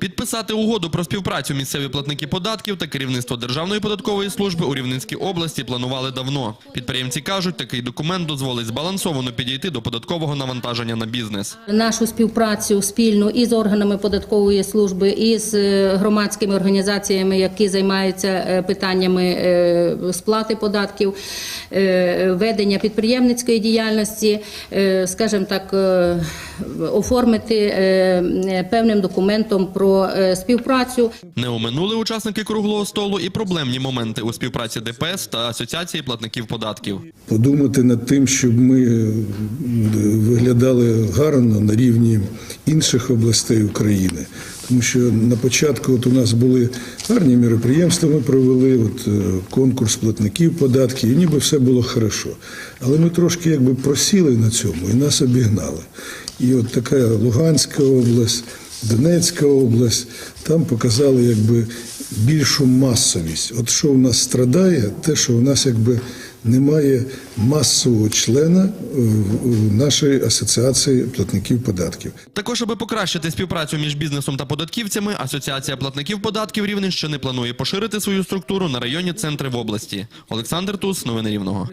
Підписати угоду про співпрацю місцеві платники податків та керівництво Державної податкової служби у Рівненській області планували давно. Підприємці кажуть, такий документ дозволить збалансовано підійти до податкового навантаження на бізнес. Нашу співпрацю спільну із органами податкової служби, і з е, громадськими організаціями, які займаються е, питаннями е, сплати податків, ведення підприємницької діяльності, скажімо так, оформити певним документом про е, співпрацю. Не оминули учасники круглого столу і проблемні моменти у співпраці ДПС та Асоціації платників податків. подумати над тим, щоб ми е, виглядали гарно на рівні інших областей України. Тому що на початку от у нас були гарні міроприємства, ми провели от, е, конкурс платників податків, і ніби все було хорошо. Але ми трошки якби просіли на цьому і нас обігнали. І от така Луганська область, Донецька область, там показали якби більшу масовість. От що в нас страдає, те, що в нас якби немає масового члена е, в нашої асоціації платників податків. Також, аби покращити співпрацю між бізнесом та податківцями, Асоціація платників податків Рівненщини планує поширити свою структуру на районні центри в області. Олександр Тус, новини Рівного.